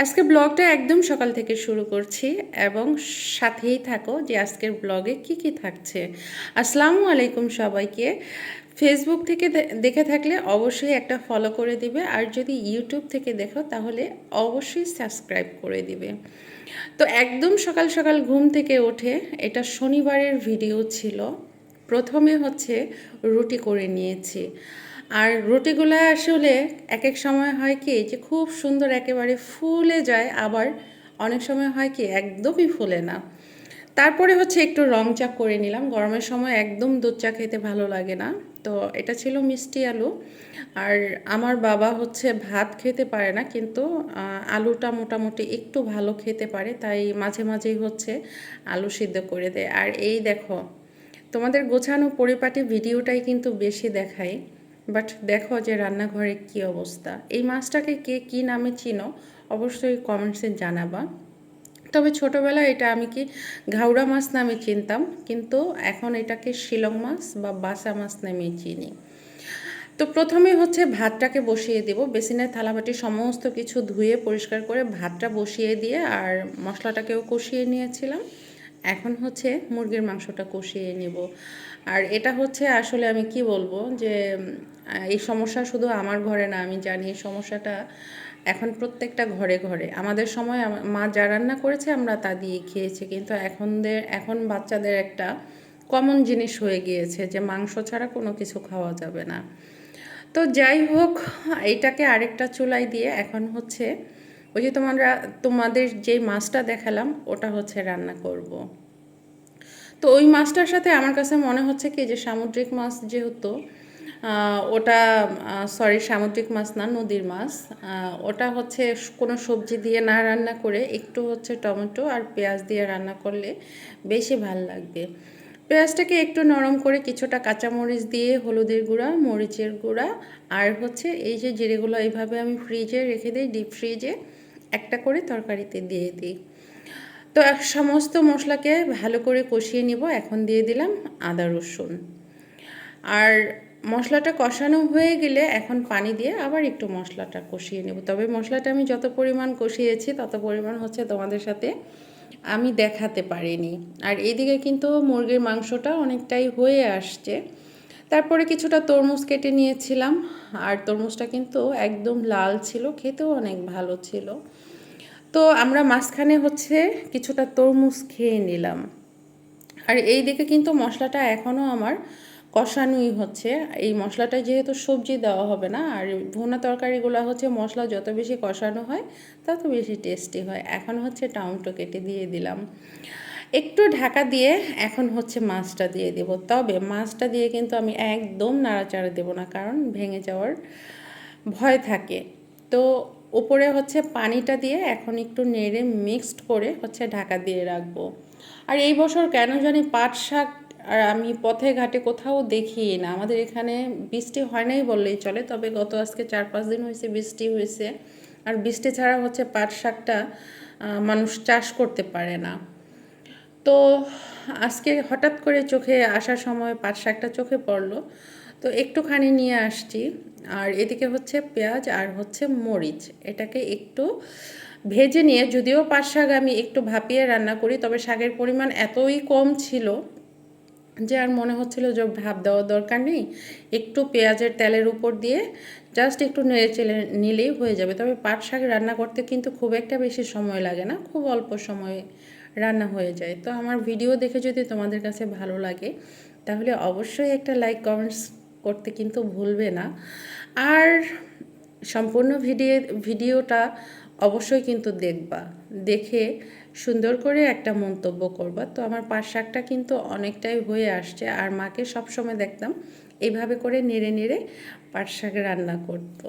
আজকে ব্লগটা একদম সকাল থেকে শুরু করছি এবং সাথেই থাকো যে আজকের ব্লগে কি কি থাকছে। আসসালামু আলাইকুম সবাইকে। ফেসবুক থেকে দেখে থাকলে অবশ্যই একটা ফলো করে দিবে আর যদি ইউটিউব থেকে দেখো তাহলে অবশ্যই সাবস্ক্রাইব করে দিবে। তো একদম সকাল সকাল ঘুম থেকে ওঠে এটা শনিবারের ভিডিও ছিল। প্রথমে হচ্ছে রুটি করে নিয়েছি। আর রুটিগুলো আসলে এক এক সময় হয় কি যে খুব সুন্দর একেবারে ফুলে যায়, আবার অনেক সময় হয় কি, একদমই ফুলে না। তারপরে হচ্ছে একটু রং চা করে নিলাম। গরমের সময় একদম দুধ চা খেতে ভালো লাগে না। তো এটা ছিল মিষ্টি আলু। আর আমার বাবা হচ্ছে ভাত খেতে পারে না, কিন্তু আলুটা মোটামুটি একটু ভালো খেতে পারে, তাই মাঝে মাঝেই হচ্ছে আলু সিদ্ধ করে দেয়। আর এই দেখো তোমাদের গোছানো পরিপাটি ভিডিওটাই কিন্তু বেশি দেখাই বাট দেখো যে রান্নাঘরে কি অবস্থা। এই মাছটাকে কে কি নামে চিনো, অবশ্যই কমেন্টসে জানাবা। তবে ছোটোবেলায় এটা আমি কি ঘাউড়া মাছ নামে চিনতাম, কিন্তু এখন এটাকে শিলং মাছ বা বাসা মাছ নামে চিনি। তো প্রথমে হচ্ছে ভাতটাকে বসিয়ে দেব, বেসিনের থালাবাটি সমস্ত কিছু ধুয়ে পরিষ্কার করে ভাতটা বসিয়ে দিয়ে আর মশলাটাকেও কষিয়ে নিয়েছিলাম। এখন হচ্ছে মুরগির মাংসটা কষিয়ে নিব। আর এটা হচ্ছে আসলে আমি কি বলব যে এই সমস্যা শুধু আমার ঘরে না, আমি জানি এই সমস্যাটা এখন প্রত্যেকটা ঘরে ঘরে। আমাদের সময় মা যা রান্না করেছে আমরা তা দিয়ে খেয়েছি, কিন্তু এখনদের, এখন বাচ্চাদের একটা কমন জিনিস হয়ে গিয়েছে যে, মাংস ছাড়া কোনো কিছু খাওয়া যাবে না। তো যাই হোক, এটাকে আরেকটা চুলাই দিয়ে এখন হচ্ছে ওই যে তোমরা, তোমাদের যে মাছটা দেখালাম, ওটা হচ্ছে রান্না করব। তো ওই মাছটার সাথে আমার কাছে মনে হচ্ছে কি যে সামুদ্রিক মাছ যেহেতু ওটা সরি সামুদ্রিক মাছ না, নদীর মাছ ওটা হচ্ছে কোনো সবজি দিয়ে না রান্না করে একটু হচ্ছে টমেটো আর পেঁয়াজ দিয়ে রান্না করলে বেশি ভালো লাগবে পেঁয়াজটাকে একটু নরম করে কিছুটা কাঁচামরিচ দিয়ে, হলুদের গুঁড়া, মরিচের গুঁড়া, আর হচ্ছে এই যে জিরেগুলো এইভাবে আমি ফ্রিজে রেখে দিই, ডিপ ফ্রিজে, একটা করে তরকারিতে দিয়ে দিই। তো এক সমস্ত মশলাকে ভালো করে কষিয়ে নিব, এখন দিয়ে দিলাম আদা, রসুন। আর মশলাটা কষানো হয়ে গেলে এখন পানি দিয়ে আবার একটু মশলাটা কষিয়ে নেব। তবে মশলাটা আমি যত পরিমাণ কষিয়েছি, তত পরিমাণ হচ্ছে তোমাদের সাথে আমি দেখাতে পারিনি। আর এইদিকে কিন্তু মুরগির মাংসটা অনেকটাই হয়ে আসছে। তারপরে কিছুটা তরমুজ কেটে নিয়েছিলাম। আর তরমুজটা কিন্তু একদম লাল ছিল, খেতেও অনেক ভালো ছিল। তো আমরা মাঝখানে হচ্ছে কিছুটা তরমুজ খেয়ে নিলাম। আর এই দিকে কিন্তু মশলাটা এখনও আমার কষানোই হচ্ছে। এই মশলাটা যেহেতু সবজি দেওয়া হবে না, আর ভুনা তরকারিগুলো হচ্ছে মশলা যত বেশি কষানো হয়, তত বেশি টেস্টি হয়। এখন হচ্ছে টমেটো কেটে দিয়ে দিলাম। একটু ঢাকা দিয়ে এখন হচ্ছে মাছটা দিয়ে দেব। তবে মাছটা দিয়ে কিন্তু আমি একদম নাড়াচাড়া দেব না, কারণ ভেঙে যাওয়ার ভয় থাকে। তো উপরে হচ্ছে পানিটা দিয়ে এখন একটু নেড়ে মিক্সড করে হচ্ছে ঢাকা দিয়ে রাখব। আর এই বছর কেন জানি পাট শাক আর আমি পথে ঘাটে কোথাও দেখি না। আমাদের এখানে বৃষ্টি হয় নাই বললেই চলে, তবে গত আজকে চার পাঁচ দিন হয়েছে বৃষ্টি হয়েছে। আর বৃষ্টি ছাড়া হচ্ছে পাট শাকটা মানুষ চাষ করতে পারে না। তো আজকে হঠাৎ করে চোখে আসার সময় পাট শাকটা চোখে পড়ল। তো একটুখানি নিয়ে আসছি। আর এদিকে হচ্ছে পেঁয়াজ আর হচ্ছে মরিচ। এটাকে একটু ভেজে নিয়ে, যদিও পাট শাক আমি একটু ভাপিয়ে রান্না করি, তবে শাকের পরিমাণ এতই কম ছিল যে আর মনে হচ্ছিল যে ভাব দেওয়ার দরকার নেই, একটু পেঁয়াজের তেলের উপর দিয়ে জাস্ট একটু নেড়ে চেলে নিলেই হয়ে যাবে। তবে পাট শাক রান্না করতে কিন্তু খুব একটা বেশি সময় লাগে না, খুব অল্প সময়ে রান্না হয়ে যায়। তো আমার ভিডিও দেখে যদি তোমাদের কাছে ভালো লাগে, তাহলে অবশ্যই একটা লাইক কমেন্টস করতে কিন্তু ভুলবে না। আর সম্পূর্ণ ভিডিও ভিডিওটা অবশ্যই কিন্তু দেখবা। দেখে সুন্দর করে একটা মন্তব্য করবা। তো আমার পাট শাকটা কিন্তু অনেকটাই হয়ে আসছে আর মাকে সবসময় দেখতাম এইভাবে করে নেড়ে নেড়ে পাট শাক রান্না করতো।